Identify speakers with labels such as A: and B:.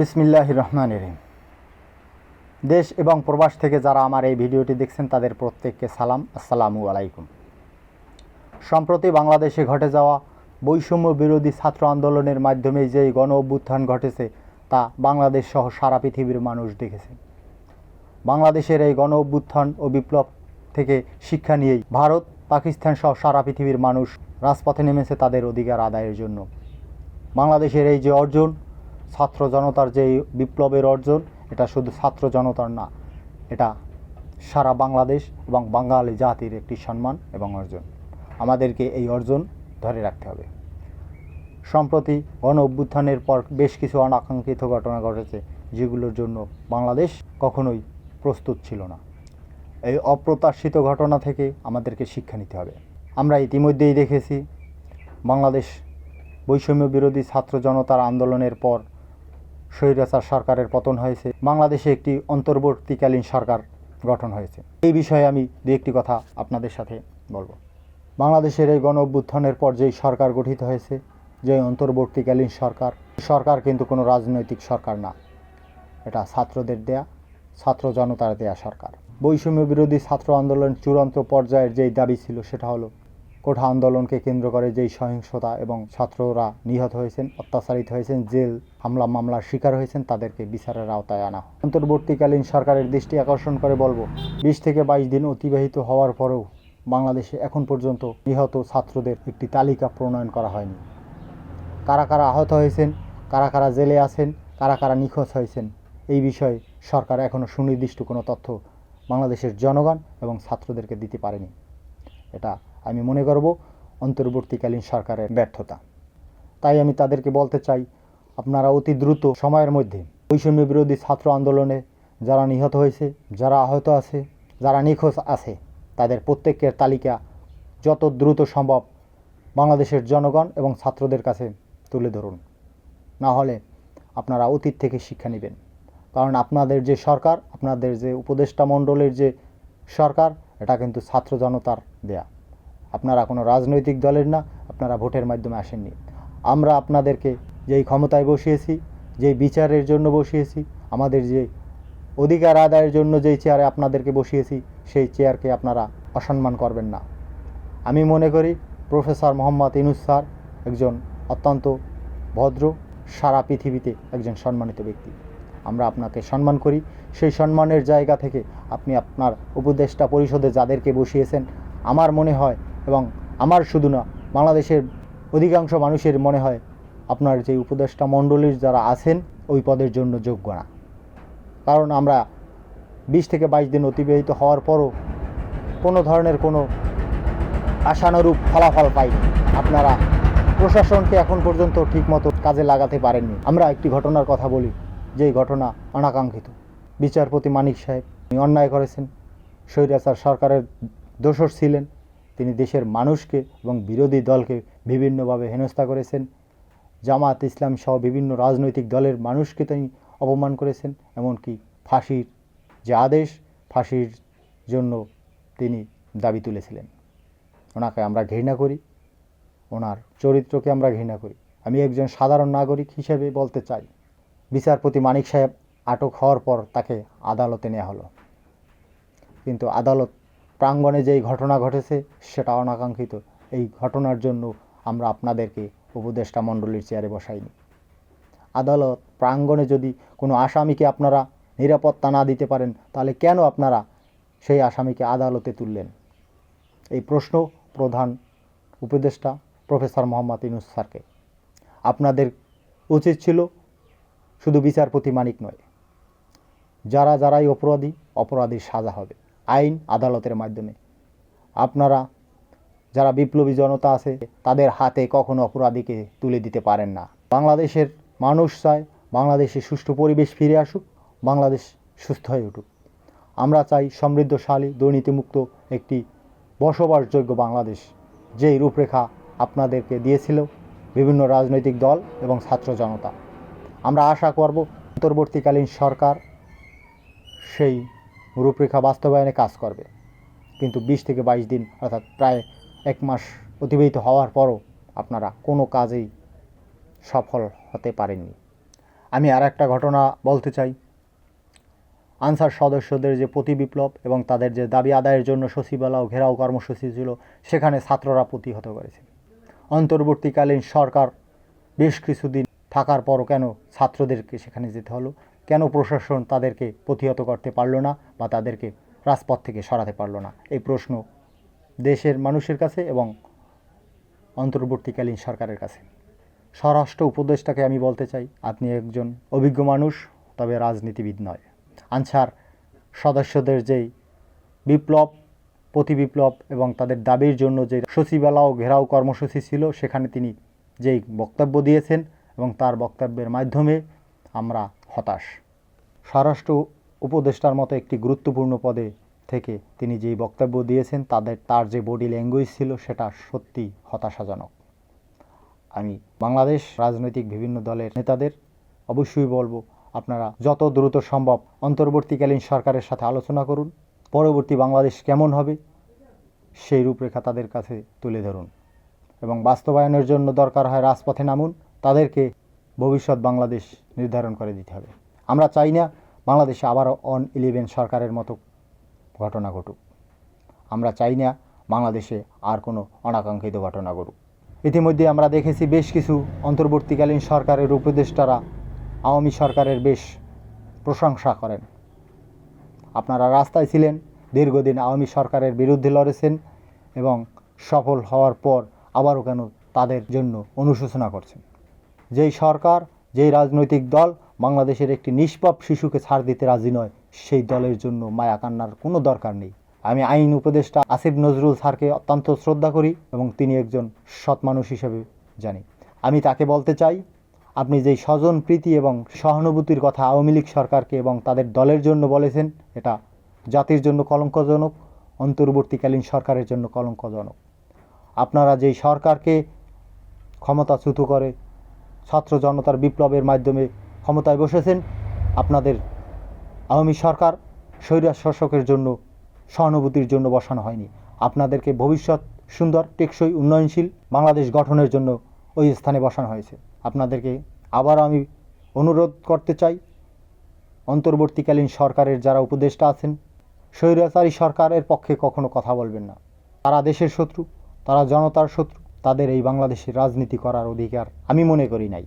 A: বিসমিল্লাহ রহমান রহিম দেশ এবং প্রবাস থেকে যারা আমার এই ভিডিওটি দেখছেন, তাদের প্রত্যেককে সালাম। আসসালামু আলাইকুম। সম্প্রতি বাংলাদেশে ঘটে যাওয়া বৈষম্য বিরোধী ছাত্র আন্দোলনের মাধ্যমে যে গণ অভ্যুত্থান ঘটেছে, তা বাংলাদেশ সহ সারা পৃথিবীর মানুষ দেখেছে। বাংলাদেশের এই গণ অভ্যুত্থান ও বিপ্লব থেকে শিক্ষা নিয়েই ভারত, পাকিস্তান সহ সারা পৃথিবীর মানুষ রাজপথে নেমেছে তাদের অধিকার আদায়ের জন্য। বাংলাদেশের এই যে অর্জন ছাত্র জনতার যে বিপ্লবের অর্জন, এটা শুধু ছাত্র জনতার না, এটা সারা বাংলাদেশ এবং বাঙালি জাতির একটি সম্মান এবং অর্জন। আমাদেরকে এই অর্জন ধরে রাখতে হবে। সম্প্রতি গণ অভ্যুত্থানের পর বেশ কিছু অনাকাঙ্ক্ষিত ঘটনা ঘটেছে, যেগুলোর জন্য বাংলাদেশ কখনোই প্রস্তুত ছিল না। এই অপ্রত্যাশিত ঘটনা থেকে আমাদেরকে শিক্ষা নিতে হবে। আমরা ইতিমধ্যেই দেখেছি, বাংলাদেশ বৈষম্য বিরোধী ছাত্র জনতার আন্দোলনের পর স্বৈরাচার সরকারের পতন হয়েছে। বাংলাদেশে একটি অন্তর্বর্তীকালীন সরকার গঠন হয়েছে। এই বিষয়ে আমি দু একটি কথা আপনাদের সাথে বলব। বাংলাদেশের এই গণ অভ্যুত্থানের পর যেই সরকার গঠিত হয়েছে যে অন্তর্বর্তীকালীন সরকার সরকার কিন্তু কোনো রাজনৈতিক সরকার না। এটা ছাত্রদের দেয়া, ছাত্র জনতার দেয়া সরকার। বৈষম্য বিরোধী ছাত্র আন্দোলন চূড়ান্ত পর্যায়ের যেই দাবি ছিল, সেটা হলো কোঠা আন্দোলনকে কেন্দ্র করে যেই সহিংসতা এবং ছাত্ররা নিহত হয়েছেন, অত্যাচারিত হয়েছেন, জেল হামলা মামলার শিকার হয়েছেন, তাদেরকে বিচারের আওতায় আনা অন্তর্বর্তীকালীন সরকারের দৃষ্টি আকর্ষণ করে বলব, বিশ থেকে বাইশ দিন অতিবাহিত হওয়ার পরেও বাংলাদেশে এখন পর্যন্ত নিহত ছাত্রদের একটি তালিকা প্রণয়ন করা হয়নি। কারা কারা আহত হয়েছেন, কারা কারা জেলে আছেন, কারা কারা নিখোঁজ হয়েছেন, এই বিষয়ে সরকার এখনও সুনির্দিষ্ট কোনো তথ্য বাংলাদেশের জনগণ এবং ছাত্রদেরকে দিতে পারেনি। এটা আমি মনে করব অন্তর্বর্তীকালীন সরকারের ব্যর্থতা। তাই আমি তাদেরকে বলতে চাই, আপনারা অতি দ্রুত সময়ের মধ্যে বৈষম্য বিরোধী ছাত্র আন্দোলনে যারা নিহত হয়েছে, যারা আহত আছে, যারা নিখোঁজ আছে, তাদের প্রত্যেকের তালিকা যত দ্রুত সম্ভব বাংলাদেশের জনগণ এবং ছাত্রদের কাছে তুলে ধরুন। না হলে আপনারা অতীত থেকে শিক্ষা নেবেন। কারণ আপনাদের যে সরকার, আপনাদের যে উপদেষ্টা মণ্ডলের যে সরকার, এটা কিন্তু ছাত্র জনতার দেয়া। আপনারা কোনো রাজনৈতিক দলের না, আপনারা ভোটের মাধ্যমে আসেননি। আমরা আপনাদেরকে যেই ক্ষমতায় বসিয়েছি, যেই বিচারের জন্য বসিয়েছি, আমাদের যে অধিকার আদায়ের জন্য যেই চেয়ারে আপনাদেরকে বসিয়েছি, সেই চেয়ারকে আপনারা অসম্মান করবেন না। আমি মনে করি প্রফেসর মোহাম্মদ ইনুস স্যার একজন অত্যন্ত ভদ্র, সারা পৃথিবীতে একজন সম্মানিত ব্যক্তি। আমরা আপনাকে সম্মান করি। সেই সম্মানের জায়গা থেকে আপনি আপনার উপদেষ্টা পরিষদে যাদেরকে বসিয়েছেন, আমার মনে হয় এবং আমার শুধু না, বাংলাদেশের অধিকাংশ মানুষের মনে হয় আপনার যে উপদেষ্টা মণ্ডলীর যারা আছেন, ওই পদের জন্য যোগ্য না। কারণ আমরা বিশ থেকে বাইশ দিন অতিবাহিত হওয়ার পরও কোনো ধরনের কোনো আশানুরূপ ফলাফল পাইনি। আপনারা প্রশাসনকে এখন পর্যন্ত ঠিকমতো কাজে লাগাতে পারেননি। আমরা একটি ঘটনার কথা বলি, যেই ঘটনা অনাকাঙ্ক্ষিত। বিচারপতি মানিক সাহেব অন্যায় করেছেন। স্বৈরাচার সরকারের দোষর ছিলেন। তিনি দেশের মানুষকে এবং বিরোধী দলকে বিভিন্নভাবে হেনস্থা করেছেন। জামাত ইসলাম সহ বিভিন্ন রাজনৈতিক দলের মানুষকে তিনি অপমান করেছেন, এমনকি ফাঁসির যে আদেশ, ফাঁসির জন্য তিনি দাবি তুলেছিলেন। ওনাকে আমরা ঘৃণা করি, ওনার চরিত্রকে আমরা ঘৃণা করি। আমি একজন সাধারণ নাগরিক হিসেবে বলতে চাই, বিচারপতি মানিক সাহেব আটক হওয়ার পর তাকে আদালতে নেওয়া হলো। কিন্তু আদালত প্রাঙ্গণে যেই ঘটনা ঘটেছে সেটা অনাকাঙ্ক্ষিত। এই ঘটনার জন্য আমরা আপনাদেরকে উপদেষ্টা মণ্ডলীর চেয়ারে বসাইনি। আদালত প্রাঙ্গণে যদি কোনো আসামিকে আপনারা নিরাপত্তা না দিতে পারেন, তাহলে কেন আপনারা সেই আসামিকে আদালতে তুললেন? এই প্রশ্ন প্রধান উপদেষ্টা প্রফেসর মোহাম্মদ ইনুস স্যারকে। আপনাদের উচিত ছিল শুধু বিচারপতি মানিক নয়, যারা যারাই অপরাধী, অপরাধীর সাজা হবে। আইন আদালতের মাধ্যমে। আপনারা যারা বিপ্লবী জনতা আছে, তাদের হাতে কখনো অপরাধীকে তুলে দিতে পারেন না। বাংলাদেশের মানুষ চায় বাংলাদেশে সুষ্ঠু পরিবেশ ফিরে আসুক, বাংলাদেশ সুস্থ হয়ে উঠুক। আমরা চাই সমৃদ্ধশালী, দুর্নীতিমুক্ত একটি বসবাসযোগ্য বাংলাদেশ, যেই রূপরেখা আপনাদেরকে দিয়েছিল বিভিন্ন রাজনৈতিক দল এবং ছাত্র জনতা। আমরা আশা করব, অন্তর্বর্তীকালীন সরকার সেই রূপরেখা বাস্তবায়নে কাজ করবে। কিন্তু বিশ থেকে বাইশ দিন, অর্থাৎ প্রায় এক মাস অতিবাহিত হওয়ার পরও আপনারা কোনো কাজেই সফল হতে পারেননি। আমি আর একটা ঘটনা বলতে চাই। আনসার সদস্যদের যে প্রতি বিপ্লব এবং তাদের যে দাবি আদায়ের জন্য সচিবালয় ঘেরাও কর্মসূচি ছিল, সেখানে ছাত্ররা প্রতিহত করেছে। অন্তর্বর্তীকালীন সরকার বেশ কিছুদিন থাকার পরও কেন ছাত্রদেরকে সেখানে যেতে হলো? কেন প্রশাসন তাদেরকে প্রতিহত করতে পারল না বা তাদেরকে রাজপথ থেকে সরাতে পারল না? এই প্রশ্ন দেশের মানুষের কাছে এবং অন্তর্বর্তীকালীন সরকারের কাছে। স্বরাষ্ট্র উপদেষ্টাকে আমি বলতে চাই, আপনি একজন অভিজ্ঞ মানুষ, তবে রাজনীতিবিদ নয়। আনসার সদস্যদের যেই বিপ্লব, প্রতি বিপ্লব এবং তাদের দাবির জন্য যে সচিবালয় ঘেরাও কর্মসূচি ছিল, সেখানে তিনি যেই বক্তব্য দিয়েছেন এবং তার বক্তব্যের মাধ্যমে আমরা হতাশ। স্বরাষ্ট্র উপদেষ্টার মতো একটি গুরুত্বপূর্ণ পদে থেকে তিনি যেই বক্তব্য দিয়েছেন, তাদের, তার যে বডি ল্যাঙ্গুয়েজ ছিল, সেটা সত্যি হতাশাজনক। আমি বাংলাদেশ রাজনৈতিক বিভিন্ন দলের নেতাদের অবশ্যই বলব, আপনারা যত দ্রুত সম্ভব অন্তর্বর্তীকালীন সরকারের সাথে আলোচনা করুন। পরবর্তী বাংলাদেশ কেমন হবে, সেই রূপরেখা তাদের কাছে তুলে ধরুন এবং বাস্তবায়নের জন্য দরকার হয় রাজপথে নামুন। তাদেরকে ভবিষ্যৎ বাংলাদেশ নির্ধারণ করে দিতে হবে। আমরা চাই না বাংলাদেশে আবারও অন ইলেভেন সরকারের মতো ঘটনা ঘটুক। আমরা চাই না বাংলাদেশে আর কোনো অনাকাঙ্ক্ষিত ঘটনা ঘটুক। ইতিমধ্যে আমরা দেখেছি বেশ কিছু অন্তর্বর্তীকালীন সরকারের উপদেষ্টারা আওয়ামী সরকারের বেশ প্রশংসা করেন। আপনারা রাস্তায় ছিলেন, দীর্ঘদিন আওয়ামী সরকারের বিরুদ্ধে লড়েছেন এবং সফল হওয়ার পর আবারও কেন তাদের জন্য অনুশোচনা করছেন। যেই সরকার যেই রাজনৈতিক দল বাংলাদেশের একটি নিষ্পাপ শিশুকে ছাড় দিতে রাজি নয়, সেই দলের জন্য মায়া কান্নার কোনো দরকার নেই। আমি আইন উপদেষ্টা আসিফ নজরুল স্যারকে অত্যন্ত শ্রদ্ধা করি এবং তিনি একজন সৎ মানুষ হিসেবে জানি। আমি তাকে বলতে চাই, আপনি যেই স্বজন, প্রীতি এবং সহানুভূতির কথা আওয়ামী লীগ সরকারকে এবং তাদের দলের জন্য বলেছেন, এটা জাতির জন্য কলঙ্কজনক, অন্তর্বর্তীকালীন সরকারের জন্য কলঙ্কজনক। আপনারা যেই সরকারকে ক্ষমতাচ্যুত করে ছাত্র জনতার বিপ্লবের মাধ্যমে ক্ষমতায় বসেছেন আপনাদের আওয়ামী সরকার স্বৈরাজ শাসকের জন্য, সহানুভূতির জন্য বসানো হয়নি। আপনাদেরকে ভবিষ্যৎ সুন্দর, টেকসই, উন্নয়নশীল বাংলাদেশ গঠনের জন্য ওই স্থানে বসানো হয়েছে। আপনাদেরকে আবার আমি অনুরোধ করতে চাই, অন্তর্বর্তীকালীন সরকারের যারা উপদেষ্টা আছেন, স্বৈরাচারী সরকারের পক্ষে কখনো কথা বলবেন না। তারা দেশের শত্রু, তারা জনতার শত্রু তাদের এই বাংলাদেশের রাজনীতি করার অধিকার আমি মনে করি নাই।